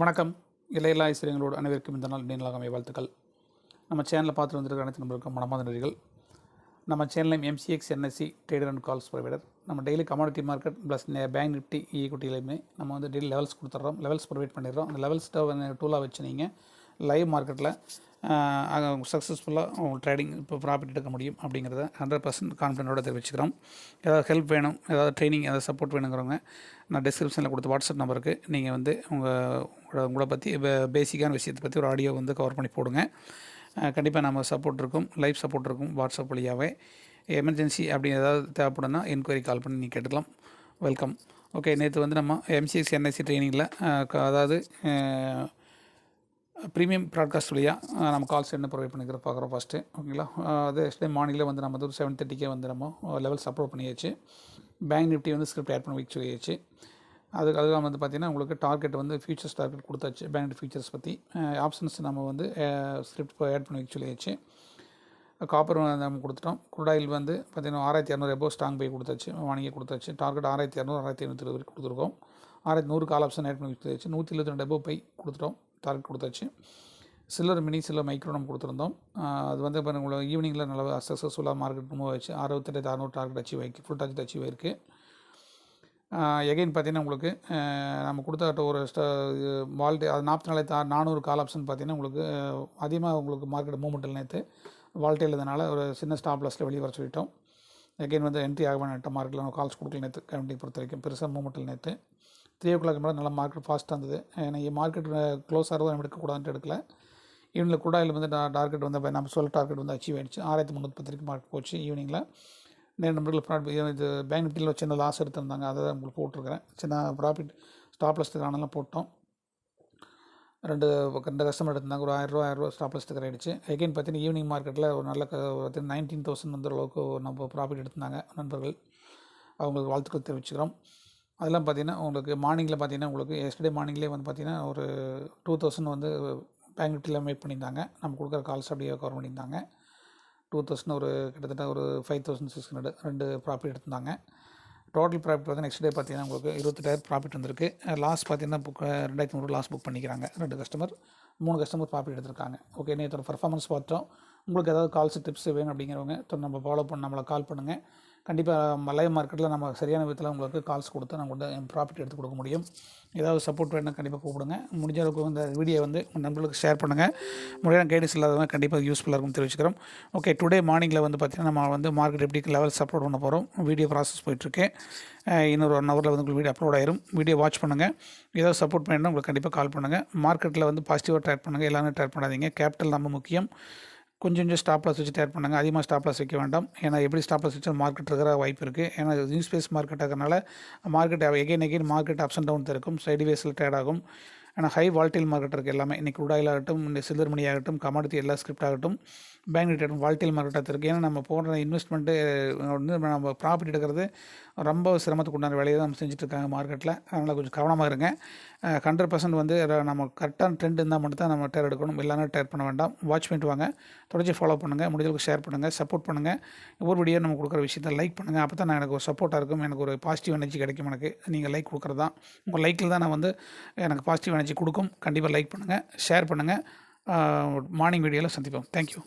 வணக்கம். இலையில்லா இசையங்களோடு அனைவருக்கும் இந்த நாள் நீங்களாகவே வாழ்த்துக்கள். நம்ம சேனலில் பார்த்துட்டு வந்திருக்க அனைத்து நம்பருக்கும் மனமாத நன்றிகள். நம்ம சேனலையும் MCX NSE trader and calls provider நம்ம daily commodity market plus bank Nifty ஈக்குட்டிலையுமே நம்ம வந்து டெய்லி லெவல்ஸ் கொடுத்துட்றோம். லெவல்ஸ் ப்ரொவைட் பண்ணிடுறோம். அந்த லெவல்ஸ் டூலாக வச்சு நீங்கள் லைவ் மார்க்கெட்டில் சக்ஸஸ்ஃபுல்லாக உங்கள் ட்ரேடிங் இப்போ ப்ராஃபிட் எடுக்க முடியும் அப்படிங்கிறத ஹண்ட்ரட் பர்சன்ட் கான்ஃபிடென்ட்டோட தெரிவிச்சுக்கிறோம். ஏதாவது ஹெல்ப் வேணும் ஏதாவது ட்ரைனிங் ஏதாவது சப்போர்ட் வேணுங்கிறவங்க நான் டிஸ்கிரிப்ஷனில் கொடுத்த வாட்ஸ்அப் நம்பருக்கு நீங்கள் வந்து உங்கள் உங்களை பற்றி பேசிக்கான விஷயத்தை பற்றி ஒரு ஆடியோ வந்து கவர் பண்ணி போடுங்க. கண்டிப்பாக நம்ம சப்போர்ட் இருக்கும் லைவ் சப்போர்ட் இருக்கும் வாட்ஸ்அப் வழியாகவே எமர்ஜென்சி அப்படி ஏதாவது தேவைப்படுன்னா என்கொயரி கால் பண்ணி நீங்கள் கேட்டுக்கலாம். வெல்கம் ஓகே நேற்று வந்து நம்ம எம்சிஎஸ் என்ஐசி ட்ரைனிங்கில் அதாவது ப்ரீமியம் ப்ராட்காஸ்ட் வழியாக நம்ம கால்ஸ் என்ன ப்ரொவைட் பண்ணிக்கிற பார்க்குறோம் ஃபஸ்ட்டு ஓகேங்களா அது எஸ்டே மார்னிங்கில் வந்து நம்ம வந்து ஒரு செவன் தேர்ட்டிக்கே வந்து நம்ம லெவல்ஸ் அப்லோட் பண்ணியாச்சு. பேங்க் நிஃப்டி வந்து ஸ்கிரிப்ட் ஆட் பண்ணி வச்சு சொல்லியாச்சு. அதுக்கு அதுக்காக வந்து பார்த்திங்கன்னா உங்களுக்கு டார்கெட் வந்து ஃபியூச்சர்ஸ் டார்கெட் கொடுத்தாச்சு பேங்க் நிஃப்டி ஃபியூச்சர்ஸ் பற்றி ஆப்ஷன்ஸ் நம்ம வந்து ஸ்கிரிப்ட் ஆட் பண்ணி வச்சு சொல்லியாச்சு. காப்பர் நம்ம கொடுத்துட்டோம். குருடாயில் வந்து பார்த்திங்கன்னா ஆறாயிரத்தி இரநூறு எபோ ஸ்ட்ராங் போய் கொடுத்தாச்சு வாங்கி கொடுத்தாச்சு. டார்கெட் ஆறாயிரத்தி இரநூறு ஆறாயிரத்தி ஐநூற்றி இருபது வரைக்கும் கொடுத்துருக்கோம். ஆறாயிரத்தி நூறு கால் ஆப்ஷன் ஆட் பண்ணி வச்சு நூற்றி இருபத்தி ரெண்டு எபோ பை கொடுத்துட்டோம். டார்கெட் கொடுத்தாச்சு. சில்லர் மினி சில்லர் மைக்ரோ நம்ம கொடுத்துருந்தோம் அது வந்து இப்போ உங்களுக்கு ஈவினிங்கில் நல்ல சக்ஸஸ்ஃபுல்லாக மார்க்கெட் மூவ் ஆச்சு. அறுபத்தெட்டு அறுநூறு டார்கெட் அச்சீவ் ஆயிருக்கு. ஃபுல் டார்கெட் அச்சீவ் ஆயிருக்கு. எகைன் பார்த்தீங்கன்னா உங்களுக்கு நம்ம கொடுத்த ஒரு வால்டே அது நாற்பத்தி நாலாயிரத்தி நானூறு கால் ஆப்ஷன் பார்த்தீங்கன்னா உங்களுக்கு அதிகமாக உங்களுக்கு மார்க்கெட் மூவ்மெண்ட்டில் நேற்று வால்டே இருந்தனால ஒரு சின்ன ஸ்டாப் லாஸில் வெளியே வர சொல்லிட்டோம். எகைன் வந்து என்ட்ரி ஆக வேண்டாம் மார்க்கெட்டில் கால்ஸ் கொடுக்கல நேற்று கரண்டி பொறுத்த வரைக்கும். பெருசாக மூவ்மெண்ட்டில் நேற்று த்ரீ ஓ கிளாக் மேலே நல்லா மார்க்கெட் ஃபாஸ்ட்டாக இருந்தது. ஏன்னா மார்க்கெட் க்ளோஸ் ஆகிறதும் நம்ம எடுக்கக்கூடாதுன்ட்டு எடுக்கல. ஈவினில் குடாயில் வந்து டார்கெட் வந்து நம்ம சொல்ல டார்கெட் வந்து அச்சீவ் ஆயிடுச்சு. ஆயிரத்தி முந்நூற்றி பத்து வரைக்கும் மார்க் போச்சு ஈவினிங்கில் நேரம் நம்பர்கள் ப்ராட் இது பேங்க் நிஃப்டியில் சின்ன லாஸ் எடுத்திருந்தாங்க. அதை தான் உங்களுக்கு போட்டிருக்கிறேன். சின்ன ப்ராஃபிட் ஸ்டாப் லஸ்ட்டுக்கானலாம் போட்டோம். ரெண்டு ரெண்டு கஸ்டமர் எடுத்திருந்தாங்க. ஒரு ஆயிரரூவா ஆயிரரூவா ஸ்டாப் லஸ்ட்டுக்கு ஆகிடுச்சு எகைன் பார்த்தீங்கன்னா ஈவினிங் மார்க்கெட்டில் ஒரு நல்ல நைன்டீன் தௌசண்ட் வந்து அளவுக்கு நம்ம ப்ராஃபிட் எடுத்திருந்தாங்க நண்பர்கள். அவங்களுக்கு வாழ்த்துக்கள் தெரிவிச்சுக்கிறோம். அதெல்லாம் பார்த்தீங்கன்னா உங்களுக்கு மார்னிங்கில் பார்த்தீங்கன்னா உங்களுக்கு எஸ்டர்டே மார்னிங்லேயே வந்து பார்த்தீங்கன்னா ஒரு டூ தௌசண்ட் வந்து பேங்க் நிஃப்டியில் மேக் பண்ணியிருந்தாங்க. நம்ம கொடுக்குற கால்ஸ் அப்படியே கவர் பண்ணியிருந்தாங்க. டூ தௌசண்ட் ஒரு கிட்டத்தட்ட ஒரு ஃபைவ் தௌசண்ட் சிக்ஸ் ஹண்ட்ரட் ரெண்டு ப்ராஃபிட் எடுத்திருந்தாங்க. டோட்டல் ப்ராஃபிட் வந்து நெக்ஸ்ட் டே பார்த்தீங்கன்னா உங்களுக்கு இருபத்தெட்டாயிரம் ப்ராஃபிட் வந்திருக்கு. லாஸ் பார்த்தீங்கன்னா புக் ரெண்டாயிரத்தி நூறு லாஸ் புக் பண்ணிக்கிறாங்க. ரெண்டு கஸ்டமர் மூணு கஸ்டமர் ப்ராஃபிட் எடுத்திருக்காங்க. ஓகே நேற்று பர்ஃபார்மன்ஸ் பார்த்தோம். உங்களுக்கு ஏதாவது கால்ஸ் டிப்ஸ் வேணும் அப்படிங்கிறவங்க நம்ம ஃபாலோ பண்ண நம்மளை கால் பண்ணுங்கள் கண்டிப்பாக லைவ் மார்க்கெட்டில் நம்ம சரியான விதத்தில் உங்களுக்கு கால்ஸ் கொடுத்து நம்ம வந்து ப்ராஃபிட் எடுத்து கொடுக்க முடியும். ஏதாவது சப்போர்ட் வேணும் கண்டிப்பாக கூப்பிடுங்க. முடிஞ்ச அளவுக்கு இந்த வீடியோ வந்து உங்கள் நண்பர்களுக்கு ஷேர் பண்ணுங்கள் முறையான கைடன்ஸ் இல்லாதவங்க கண்டிப்பாக யூஸ்ஃபுல்லாக இருக்கும் தெரிவிச்சுக்கிறோம். ஓகே டுடே மார்னிங்கில் வந்து பார்த்திங்கன்னா நம்ம வந்து மார்க்கெட் எப்படி லெவல் சப்போர்ட் பண்ண போகிறோம் வீடியோ ப்ராசஸ் போயிட்டுருக்கு. இன்னொரு ஒன் ஹவரில் வந்து உங்களுக்கு வீடியோ அப்லோட் ஆயிரும். வீடியோ வாட்ச் பண்ணுங்கள் ஏதாவது சப்போர்ட் பண்ணணும் உங்களுக்கு கண்டிப்பாக கால் பண்ணுங்கள் மார்க்கெட்டில் வந்து பாசிட்டிவாக ட்ரேட் பண்ணுங்கள் எல்லாமே ட்ரேட் பண்ணாதீங்க. கேபிட்டல் நம்ம முக்கியம். கொஞ்சம் கொஞ்சம் ஸ்டாப் லாஸ் வச்சு ட்ரேட் பண்ணுங்கள் அதிகமாக ஸ்டாப் லாஸ் வைக்க வேண்டாம். ஏன்னா எப்படி ஸ்டாப் லாஸ் வச்சு மார்க்கெட் இருக்கிற வாய்ப்பு இருக்குது ஏன்னா நியூஸ் பேஸ் மார்க்கெட் இருக்கிறனால market again again market ups and down இருக்கும். சைடு வேஸில் ட்ரேட் ஆகும். ஆனால் ஹை வால்டைல் மார்க்கெட் இருக்குது எல்லாமே. இன்றைக்கி உடாயில் ஆகட்டும் இந்த சில்லர் மணி ஆகட்டும் கமாடிட்டி எல்லா ஸ்கிரிப்ட் ஆகட்டும் பேங்க் ரிட்டர்ன் வால்டைல் மார்க்கெட்டாக இருக்குது ஏன்னா நம்ம போடுற இன்வெஸ்ட்மெண்ட்டு வந்து நம்ம ப்ராஃபிட் எடுக்கிறது ரொம்ப சிரமத்துக்கு உண்டான வேலையை தான் நம்ம செஞ்சுட்ருக்காங்க மார்க்கெட்டில் அதனால் கொஞ்சம் கவனமாக இருங்க. ஹண்ட்ரட் பர்சன்ட் வந்து நம்ம கரெக்டான ட்ரெண்ட் இருந்தால் மட்டும் தான் நம்ம டேர் எடுக்கணும். இல்லைனா டேர் பண்ண வேண்டாம். வாட்ச் பண்ணிட்டு வாங்க. தொடர்ச்சி ஃபாலோ பண்ணுங்கள் முடிஞ்சளவுக்கு ஷேர் பண்ணுங்கள் சப்போர்ட் பண்ணுங்கள் ஒவ்வொரு வீடியோ நம்ம கொடுக்குற விஷயத்தை லைக் பண்ணுங்கள் அப்போ தான் நான் எனக்கு ஒரு சப்போர்ட்டாக இருக்கும். எனக்கு ஒரு பாசிட்டிவ் எனர்ஜி கிடைக்கும் எனக்கு. நீங்கள் லைக் கொடுக்குறது தான். உங்கள் லைக்கில் தான் நான் வந்து எனக்கு பாசிட்டிவ் எனர்ஜி கொடுக்கும். கண்டிப்பாக லைக் பண்ணுங்கள் ஷேர் பண்ணுங்கள் மார்னிங் வீடியோவில் சந்திப்போம். தேங்க்யூ